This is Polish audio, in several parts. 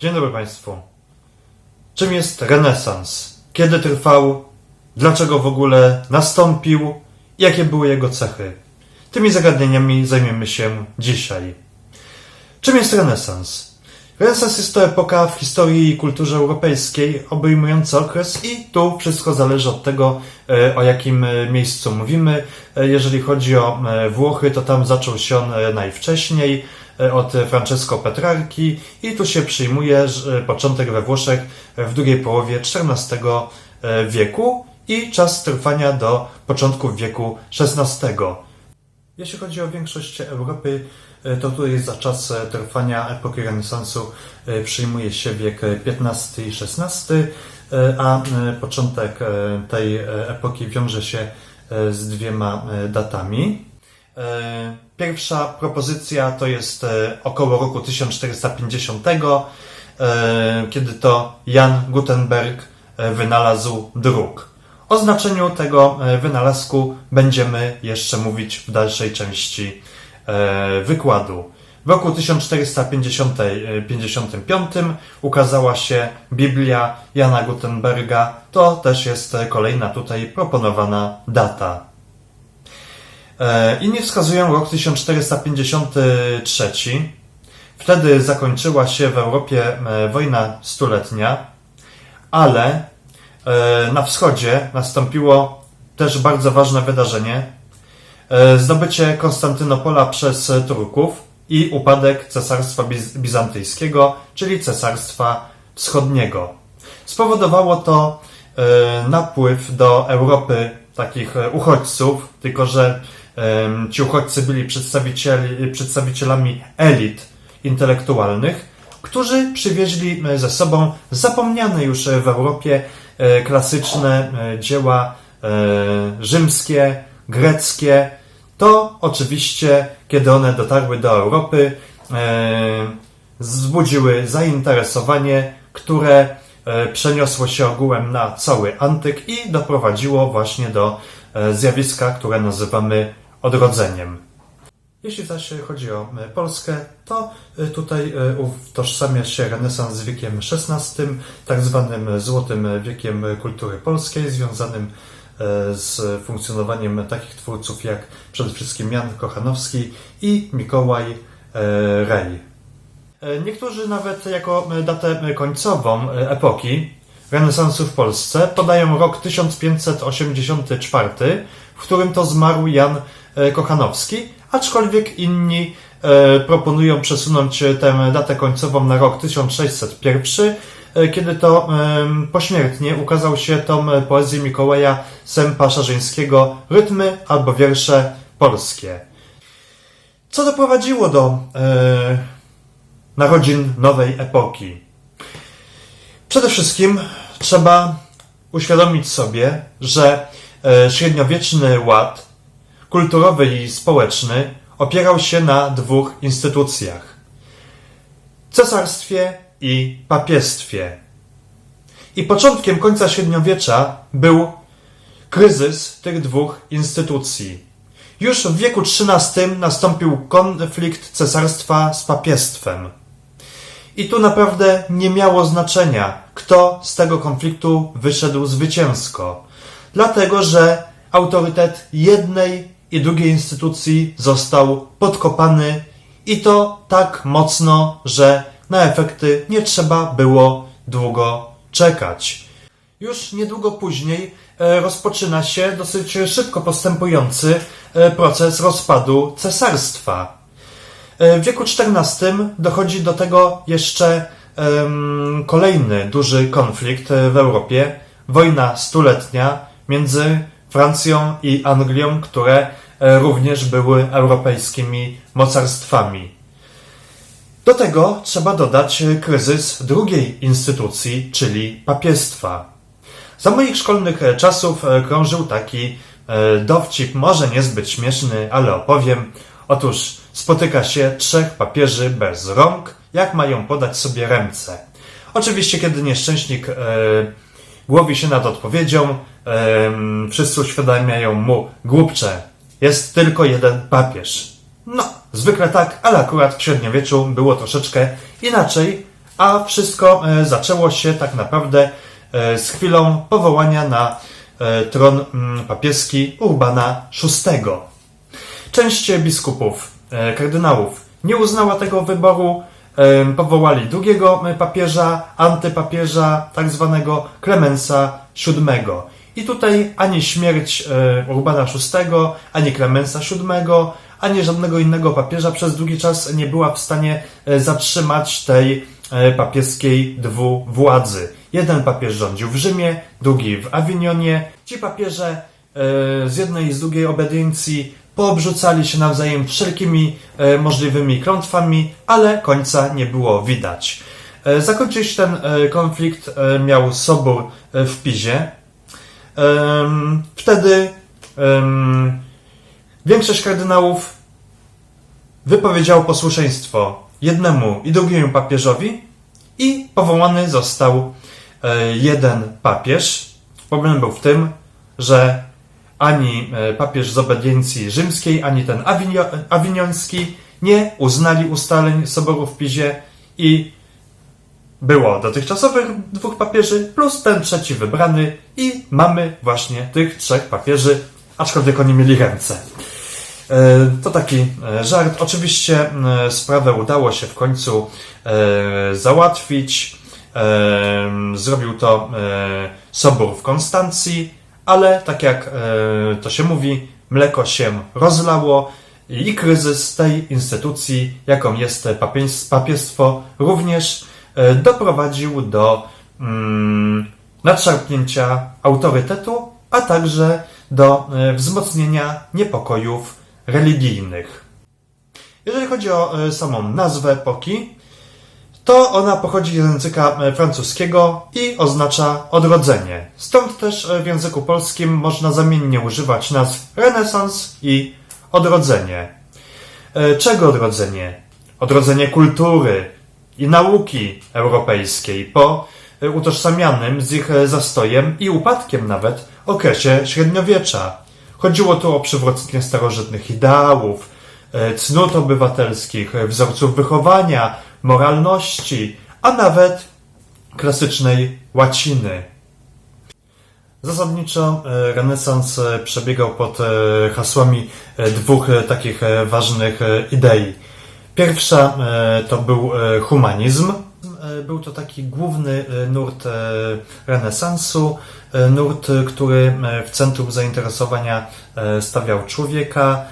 Dzień dobry Państwu. Czym jest renesans? Kiedy trwał? Dlaczego w ogóle nastąpił? Jakie były jego cechy? Tymi zagadnieniami zajmiemy się dzisiaj. Czym jest renesans? Renesans jest to epoka w historii i kulturze europejskiej obejmująca okres i tu wszystko zależy od tego, e, o jakim e, miejscu mówimy. E, Jeżeli chodzi o Włochy, to tam zaczął się on najwcześniej od Francesco Petrarchi i tu się przyjmuje że początek we Włoszech w drugiej połowie XIV e, wieku i czas trwania do początków wieku XVI. Jeśli chodzi o większość Europy, e, to tutaj za czas e, trwania epoki renesansu e, przyjmuje się wiek XV i XVI, e, a e, początek e, tej e, epoki wiąże się e, z dwiema e, datami. Pierwsza propozycja to jest e, około roku 1450, e, kiedy to Jan Gutenberg e, wynalazł druk. O znaczeniu tego wynalazku będziemy jeszcze mówić w dalszej części wykładu. W roku 1455 ukazała się Biblia Jana Gutenberga. To też jest kolejna tutaj proponowana data. E, Inni wskazują rok 1453. Wtedy zakończyła się w Europie e, wojna stuletnia, ale e, na wschodzie nastąpiło też bardzo ważne wydarzenie. Zdobycie Konstantynopola przez Turków i upadek Cesarstwa Biz- Bizantyjskiego, czyli Cesarstwa Wschodniego. Spowodowało to napływ do Europy takich uchodźców, tylko że ci uchodźcy byli przedstawicielami elit intelektualnych, którzy przywieźli e, ze sobą zapomniane już e, w Europie e, klasyczne dzieła rzymskie, greckie. To oczywiście, kiedy one dotarły do Europy, wzbudziły zainteresowanie, które przeniosło się ogółem na cały antyk i doprowadziło właśnie do zjawiska, które nazywamy odrodzeniem. Jeśli zaś chodzi o e, Polskę, to e, tutaj e, utożsamia się renesans z wiekiem XVI, tak zwanym złotym wiekiem kultury polskiej, związanym z funkcjonowaniem takich twórców jak przede wszystkim Jan Kochanowski i Mikołaj Rej. Niektórzy nawet jako datę końcową epoki renesansu w Polsce podają rok 1584, w którym to zmarł Jan Kochanowski, aczkolwiek inni e, proponują przesunąć e, tę datę końcową na rok 1601, e, kiedy to pośmiertnie ukazał się tom e, poezji Mikołaja Sępa Szarzyńskiego Rytmy albo wiersze polskie. Co doprowadziło do e, narodzin nowej epoki? Przede wszystkim trzeba uświadomić sobie, że e, średniowieczny ład kulturowy i społeczny opierał się na dwóch instytucjach: cesarstwie i papiestwie. I początkiem końca średniowiecza był kryzys tych dwóch instytucji. Już w wieku XIII nastąpił konflikt cesarstwa z papiestwem. I tu naprawdę nie miało znaczenia, kto z tego konfliktu wyszedł zwycięsko. Dlatego, że autorytet jednej i drugiej instytucji został podkopany i to tak mocno, że na efekty nie trzeba było długo czekać. Już niedługo później e, rozpoczyna się dosyć szybko postępujący e, proces rozpadu cesarstwa. E, W wieku XIV dochodzi do tego jeszcze kolejny duży konflikt w Europie. Wojna stuletnia między Francją i Anglią, które również były europejskimi mocarstwami. Do tego trzeba dodać e, kryzys drugiej instytucji, czyli papiestwa. Za moich szkolnych e, czasów e, krążył taki e, dowcip, może niezbyt śmieszny, ale opowiem. Otóż spotyka się trzech papieży bez rąk, jak mają podać sobie ręce. Oczywiście, kiedy nieszczęśnik e, głowi się nad odpowiedzią, e, wszyscy uświadamiają mu, głupcze, jest tylko jeden papież. No, zwykle tak, ale akurat w średniowieczu było troszeczkę inaczej, A wszystko e, zaczęło się tak naprawdę e, z chwilą powołania na e, tron mm, papieski Urbana VI. Część biskupów, kardynałów nie uznała tego wyboru, powołali drugiego papieża, antypapieża, tak zwanego Klemensa VII. I tutaj ani śmierć e, Urbana VI, ani Klemensa VII, ani żadnego innego papieża przez długi czas nie była w stanie e, zatrzymać tej e, papieskiej dwuwładzy. Jeden papież rządził w Rzymie, drugi w Awinionie. Ci papieże z jednej i z drugiej obediencji poobrzucali się nawzajem wszelkimi możliwymi klątwami, ale końca nie było widać. Zakończyć ten konflikt miał sobór w Pizie. Wtedy większość kardynałów wypowiedziało posłuszeństwo jednemu i drugiemu papieżowi i powołany został e, jeden papież. Problem był w tym, że ani e, papież z obediencji rzymskiej, ani ten awinio, awinioński nie uznali ustaleń Soboru w Pizie i było dotychczasowych dwóch papieży plus ten trzeci wybrany i mamy właśnie tych trzech papieży, aczkolwiek oni mieli ręce. E, To taki e, żart. Oczywiście e, sprawę udało się w końcu załatwić. Zrobił to Sobór w Konstancji, ale tak jak to się mówi, mleko się rozlało i kryzys tej instytucji, jaką jest papies- papiestwo, również doprowadził do mm, nadszarpnięcia autorytetu, a także do e, wzmocnienia niepokojów religijnych. Jeżeli chodzi o e, samą nazwę epoki, to ona pochodzi z języka e, francuskiego i oznacza odrodzenie. Stąd też e, w języku polskim można zamiennie używać nazw renesans i odrodzenie. E, Czego odrodzenie? Odrodzenie kultury i nauki europejskiej po e, utożsamianym z ich e, zastojem i upadkiem nawet okresie średniowiecza. Chodziło tu o przywrócenie starożytnych ideałów, e, cnót obywatelskich, wzorców wychowania, moralności, a nawet klasycznej łaciny. Zasadniczo renesans przebiegał pod hasłami dwóch takich ważnych idei. Pierwsza e, to był e, humanizm. E, Był to taki główny nurt renesansu, nurt, który w centrum zainteresowania stawiał człowieka,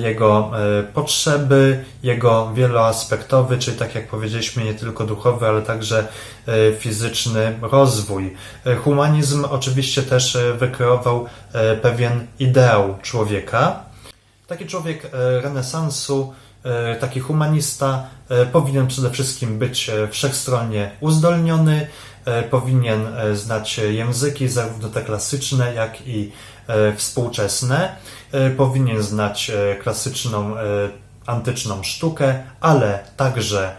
jego potrzeby, jego wieloaspektowy, czyli tak jak powiedzieliśmy, nie tylko duchowy, ale także fizyczny rozwój. Humanizm oczywiście też wykreował pewien ideał człowieka. Taki człowiek renesansu, taki humanista e, powinien przede wszystkim być e, wszechstronnie uzdolniony, e, powinien e, znać języki, zarówno te klasyczne, jak i e, współczesne, e, powinien znać e, klasyczną, e, antyczną sztukę, ale także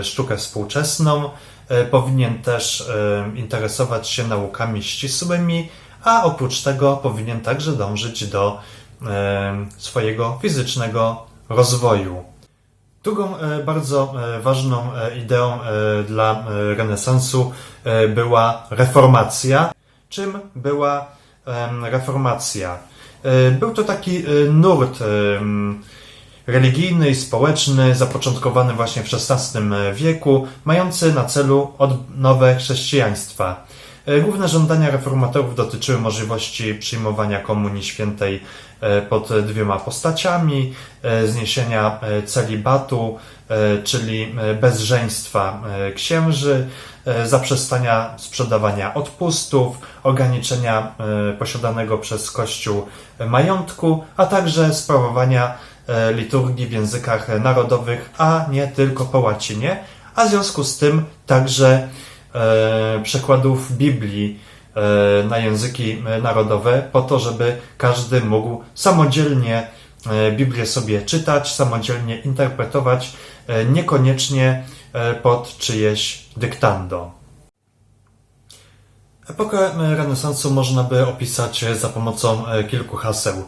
e, sztukę współczesną, e, powinien też e, interesować się naukami ścisłymi, a oprócz tego powinien także dążyć do e, swojego fizycznego rozwoju. Drugą e, bardzo e, ważną e, ideą dla renesansu była reformacja. Czym była reformacja? Był to taki nurt religijny i społeczny, zapoczątkowany właśnie w XVI wieku, mający na celu odnowę chrześcijaństwa. Główne żądania reformatorów dotyczyły możliwości przyjmowania Komunii Świętej pod dwiema postaciami, e, zniesienia e, celibatu, e, czyli e, bezżeństwa e, księży, e, zaprzestania sprzedawania odpustów, ograniczenia e, posiadanego przez Kościół majątku, a także sprawowania e, liturgii w językach narodowych, a nie tylko po łacinie, a w związku z tym także e, przekładów Biblii e, na języki e, narodowe, po to, żeby każdy mógł samodzielnie e, Biblię sobie czytać, samodzielnie interpretować, e, niekoniecznie e, pod czyjeś dyktando. Epokę e, renesansu można by opisać e, za pomocą e, kilku haseł.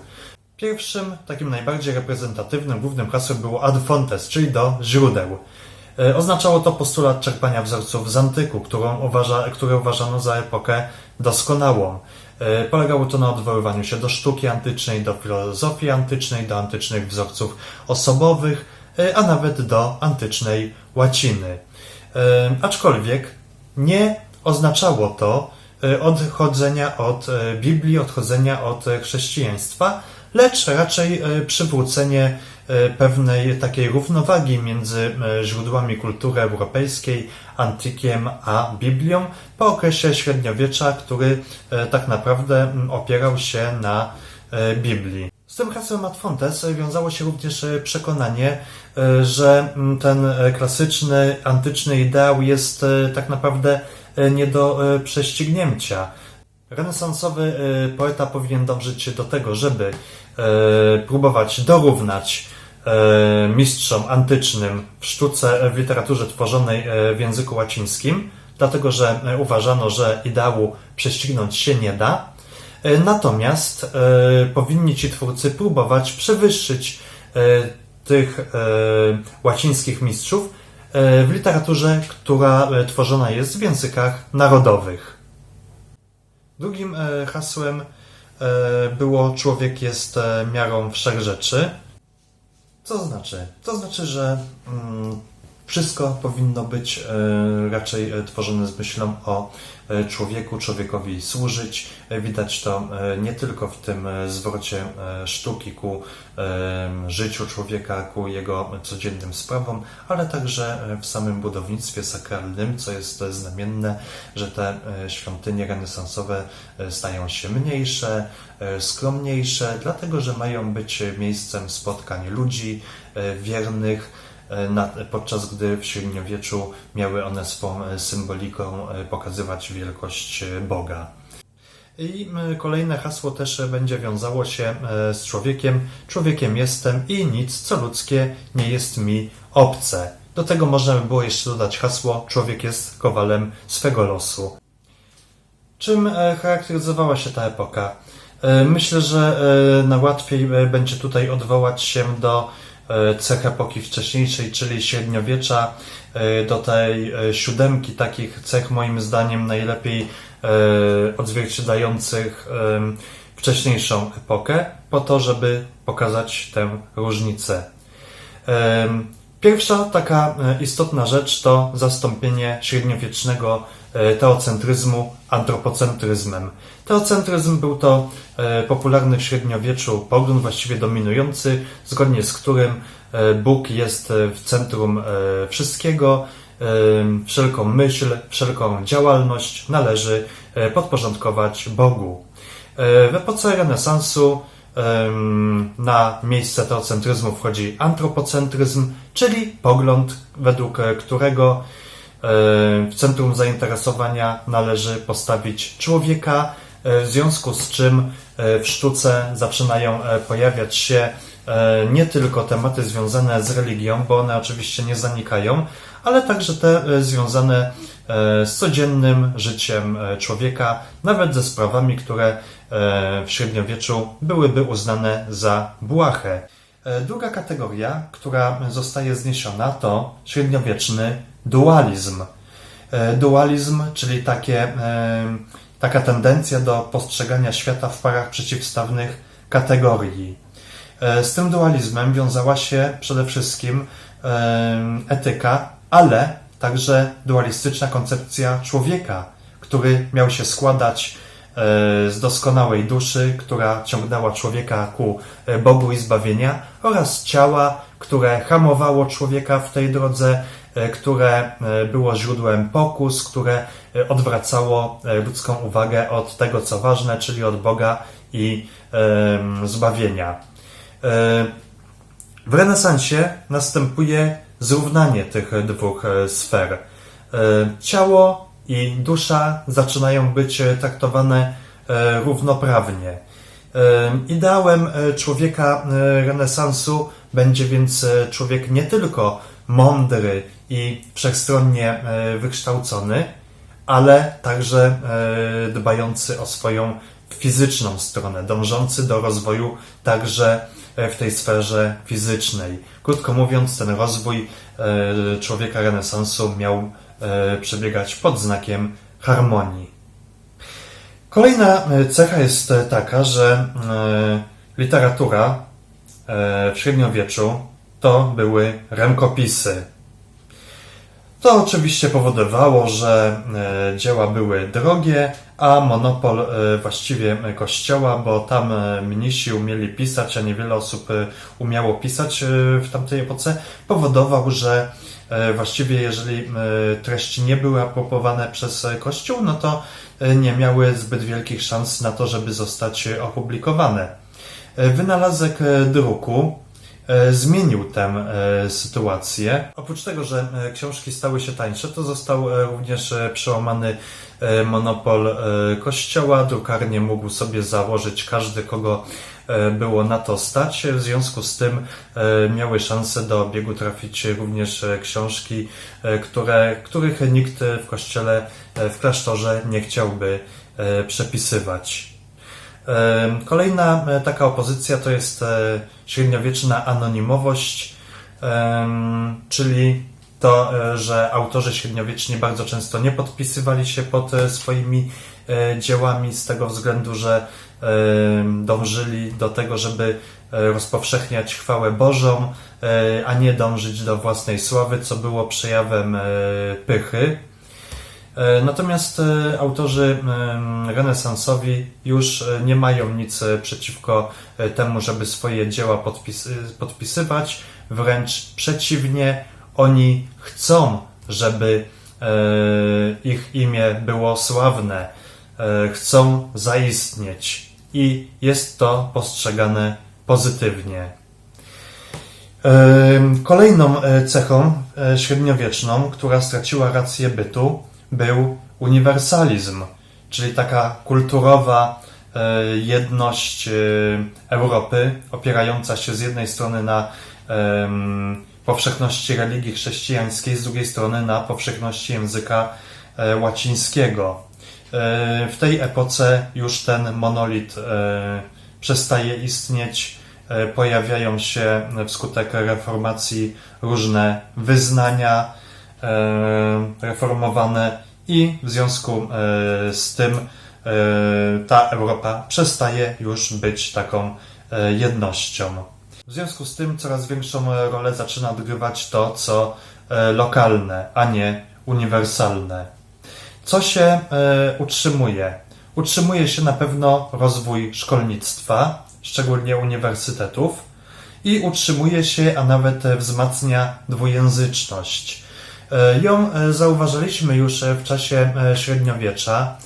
Pierwszym, takim najbardziej reprezentatywnym, głównym hasłem było ad fontes, czyli do źródeł. E, Oznaczało to postulat czerpania wzorców z antyku, którą uważa, które uważano za epokę doskonałą. E, Polegało to na odwoływaniu się do sztuki antycznej, do filozofii antycznej, do antycznych wzorców osobowych, e, a nawet do antycznej łaciny. E, Aczkolwiek nie oznaczało to odchodzenia od Biblii, odchodzenia od chrześcijaństwa, lecz raczej e, przywrócenie e, pewnej takiej równowagi między e, źródłami kultury europejskiej, antykiem, a Biblią po okresie średniowiecza, który tak naprawdę opierał się na Biblii. Z tym hasłem Ad Fontes wiązało się również przekonanie, że ten klasyczny, antyczny ideał jest tak naprawdę nie do prześcignięcia. Renesansowy e, poeta powinien dążyć do tego, żeby e, próbować dorównać e, mistrzom antycznym w sztuce, w literaturze tworzonej w języku łacińskim, dlatego że uważano, że ideału prześcignąć się nie da. Natomiast powinni ci twórcy próbować przewyższyć tych łacińskich mistrzów w literaturze, która tworzona jest w językach narodowych. Drugim e, hasłem e, było człowiek jest e, miarą wszechrzeczy. Co znaczy? To znaczy, że mm, wszystko powinno być e, raczej e, tworzone z myślą o e, człowieku, człowiekowi służyć. Widać to nie tylko w tym zwrocie sztuki ku życiu człowieka, ku jego codziennym sprawom, ale także w samym budownictwie sakralnym, co jest znamienne, że te świątynie renesansowe stają się mniejsze, skromniejsze, dlatego że mają być miejscem spotkań ludzi wiernych, podczas gdy w średniowieczu miały one swą e, symboliką e, pokazywać wielkość e, Boga. I kolejne hasło też e, będzie wiązało się e, z człowiekiem. Człowiekiem jestem i nic, co ludzkie, nie jest mi obce. Do tego można by było jeszcze dodać hasło człowiek jest kowalem swego losu. Czym e, charakteryzowała się ta epoka? E, Myślę, że e, najłatwiej e, będzie tutaj odwołać się do e, cech epoki wcześniejszej, czyli średniowiecza, e, do tej e, siódemki takich cech, moim zdaniem, najlepiej e, odzwierciedlających wcześniejszą epokę, po to, żeby pokazać tę różnicę. Pierwsza taka e, istotna rzecz to zastąpienie średniowiecznego e, teocentryzmu antropocentryzmem. Teocentryzm był to e, popularny w średniowieczu pogląd właściwie dominujący, zgodnie z którym e, Bóg jest e, w centrum wszystkiego, wszelką myśl, wszelką działalność należy podporządkować Bogu. W epoce renesansu na miejsce teocentryzmu wchodzi antropocentryzm, czyli pogląd, według którego w centrum zainteresowania należy postawić człowieka, w związku z czym e, w sztuce zaczynają e, pojawiać się e, nie tylko tematy związane z religią, bo one oczywiście nie zanikają, ale także te e, związane e, z codziennym życiem e, człowieka, nawet ze sprawami, które e, w średniowieczu byłyby uznane za błahe. E, Druga kategoria, która zostaje zniesiona, to średniowieczny dualizm. E, Dualizm, czyli takie, e, taka tendencja do postrzegania świata w parach przeciwstawnych kategorii. E, Z tym dualizmem wiązała się przede wszystkim e, etyka, ale także dualistyczna koncepcja człowieka, który miał się składać e, z doskonałej duszy, która ciągnęła człowieka ku Bogu i zbawienia, oraz ciała, które hamowało człowieka w tej drodze, które było źródłem pokus, które odwracało e, ludzką uwagę od tego, co ważne, czyli od Boga i zbawienia. E, W renesansie następuje zrównanie tych dwóch e, sfer. E, Ciało i dusza zaczynają być e, traktowane e, równoprawnie. E, Ideałem e, człowieka e, renesansu będzie więc e, człowiek nie tylko mądry i wszechstronnie e, wykształcony, ale także e, dbający o swoją fizyczną stronę, dążący do rozwoju także e, w tej sferze fizycznej. Krótko mówiąc, ten rozwój e, człowieka renesansu miał przebiegać pod znakiem harmonii. Kolejna cecha jest taka, że literatura w średniowieczu to były rękopisy. To oczywiście powodowało, że e, dzieła były drogie, a monopol e, właściwie kościoła, bo tam e, mnisi umieli pisać, a niewiele osób e, umiało pisać e, w tamtej epoce, powodował, że e, właściwie jeżeli e, treści nie były aprobowane przez e, kościół, no to e, nie miały zbyt wielkich szans na to, żeby zostać e, opublikowane. E, Wynalazek e, druku e, zmienił tę e, sytuację. Oprócz tego, że e, książki stały się tańsze, to został e, również e, przełamany e, monopol e, kościoła. Drukarnię mógł sobie założyć każdy, kogo e, było na to stać. W związku z tym e, miały szansę do obiegu trafić również e, książki, e, które, których nikt w kościele, e, w klasztorze nie chciałby e, przepisywać. Kolejna e, taka opozycja to jest e, średniowieczna anonimowość, czyli to, e, że autorzy średniowieczni bardzo często nie podpisywali się pod swoimi dziełami z tego względu, że dążyli do tego, żeby rozpowszechniać chwałę Bożą, a nie dążyć do własnej sławy, co było przejawem pychy. E, Natomiast e, autorzy renesansowi już e, nie mają nic przeciwko temu, żeby swoje dzieła podpis podpisywać. Wręcz przeciwnie, oni chcą, żeby ich imię było sławne, chcą zaistnieć i jest to postrzegane pozytywnie. Kolejną cechą średniowieczną, która straciła rację bytu, był uniwersalizm, czyli taka kulturowa e, jedność e, Europy, opierająca się z jednej strony na powszechności religii chrześcijańskiej, z drugiej strony na powszechności języka e, łacińskiego. W tej epoce już ten monolit przestaje istnieć, pojawiają się wskutek reformacji różne wyznania reformowane i w związku e, z tym e, ta Europa przestaje już być taką e, jednością. W związku z tym coraz większą e, rolę zaczyna odgrywać to, co e, lokalne, a nie uniwersalne. Co się e, utrzymuje? Utrzymuje się na pewno rozwój szkolnictwa, szczególnie uniwersytetów, i utrzymuje się, a nawet e, wzmacnia dwujęzyczność. E, Ją e, zauważyliśmy już e, w czasie średniowiecza,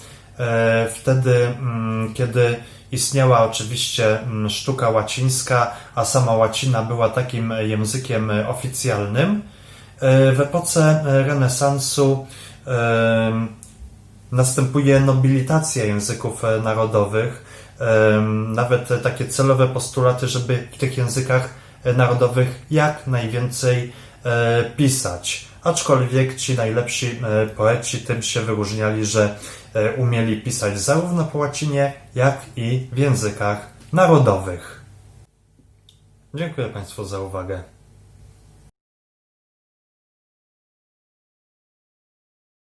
wtedy, mm, kiedy istniała oczywiście mm, sztuka łacińska, a sama łacina była takim językiem oficjalnym. W epoce renesansu następuje nobilitacja języków narodowych, nawet takie celowe postulaty, żeby w tych językach narodowych jak najwięcej pisać. Aczkolwiek ci najlepsi e, poeci tym się wyróżniali, że e, umieli pisać zarówno po łacinie, jak i w językach narodowych. Dziękuję Państwu za uwagę.